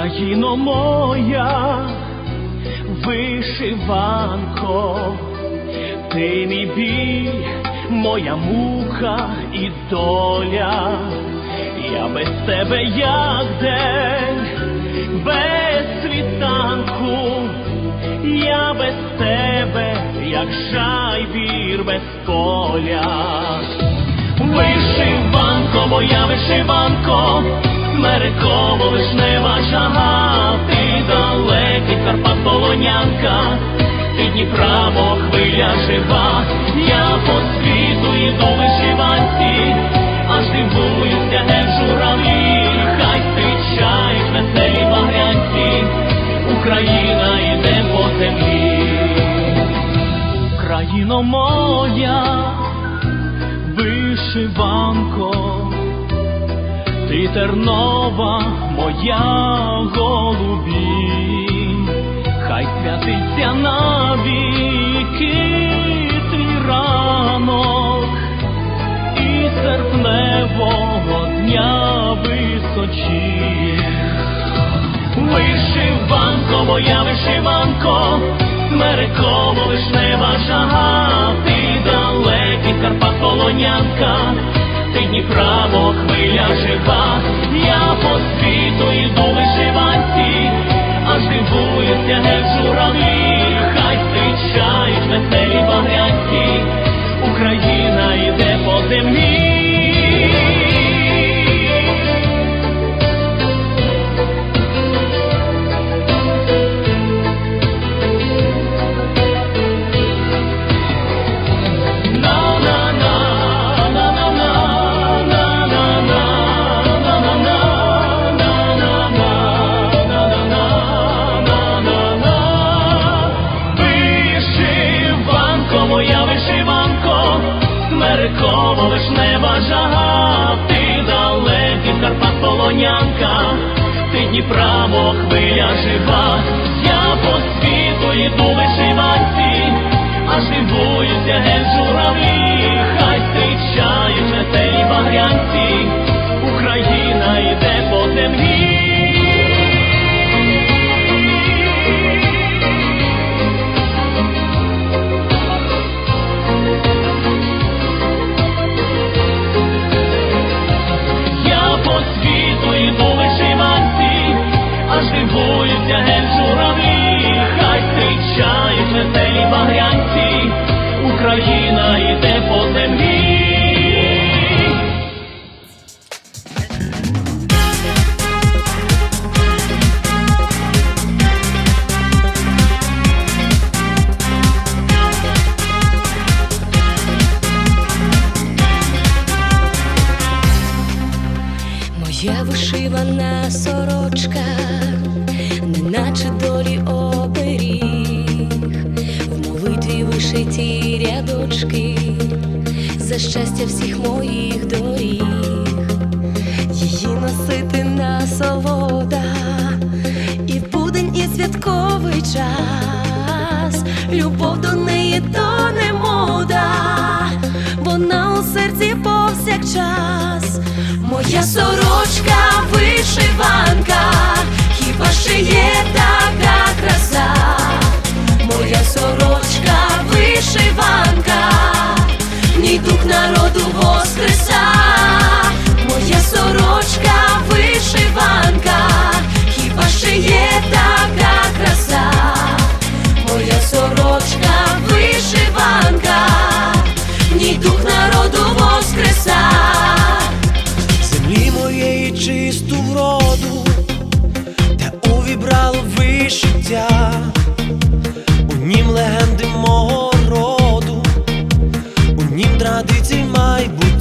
Україно моя, вишиванко, ти мій біль, моя мука і доля, я без тебе як день, без світанку, я без тебе, як жайвір без поля. Вишиванко, моя вишиванко, Смереково вишнева жага, ти далекий Карпат полонянка, ти Дніпра, хвиля жива, я по тернова моя голубі, хай святиться навіки твій ранок і серпневого дня височі. Вишиванко, моя вишиванко, смереково вишнева жага, ти далекий Карпат полонянка, ти Дніпра, мов хвиля жива, по світу йду вишиванці, а дивуюся, не в журавлі, аж дивуюся, ген журавлі, Україна йде вишиті рядочки, за щастя всіх моїх доріг, її носити насолода, і будень, і святковий час, любов до неї то не мода, вона у серці повсякчас. Моя сорочка вишиванка,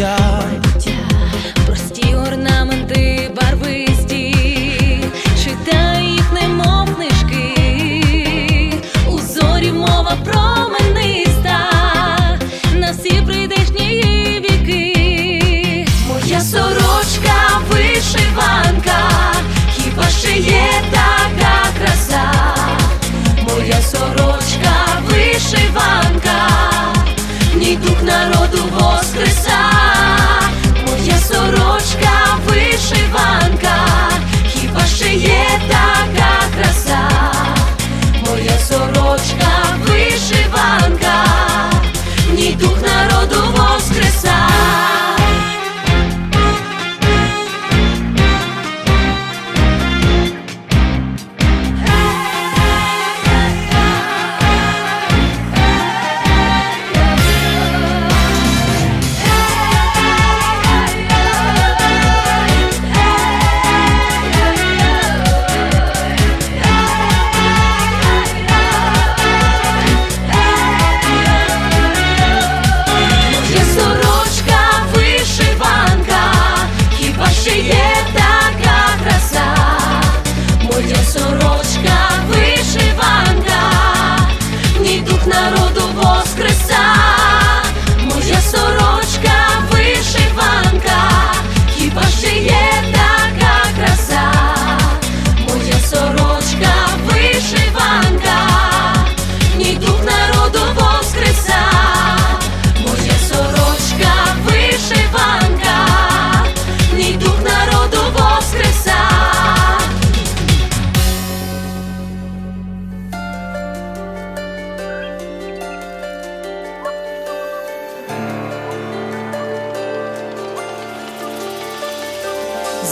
die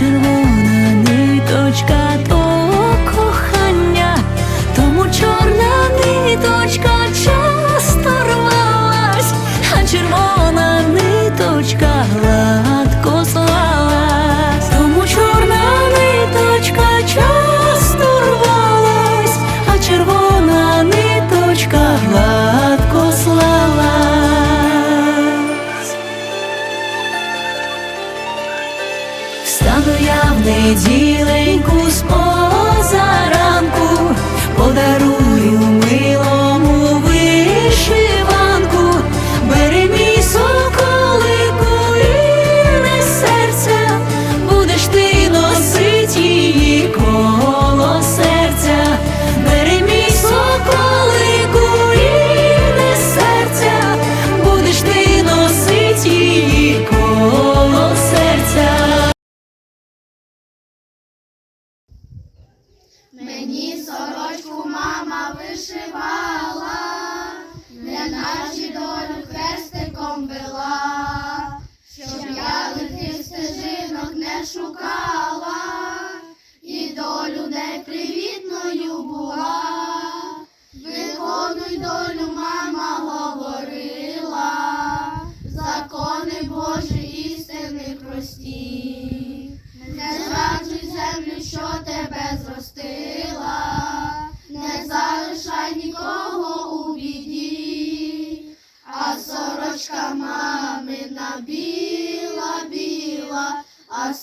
Kaçırma Мені сорочку мама вишивала, не наші долю хрестиком била, щоб я лихих стежинок не шукала і долю непривітною. мамина біла, біла, а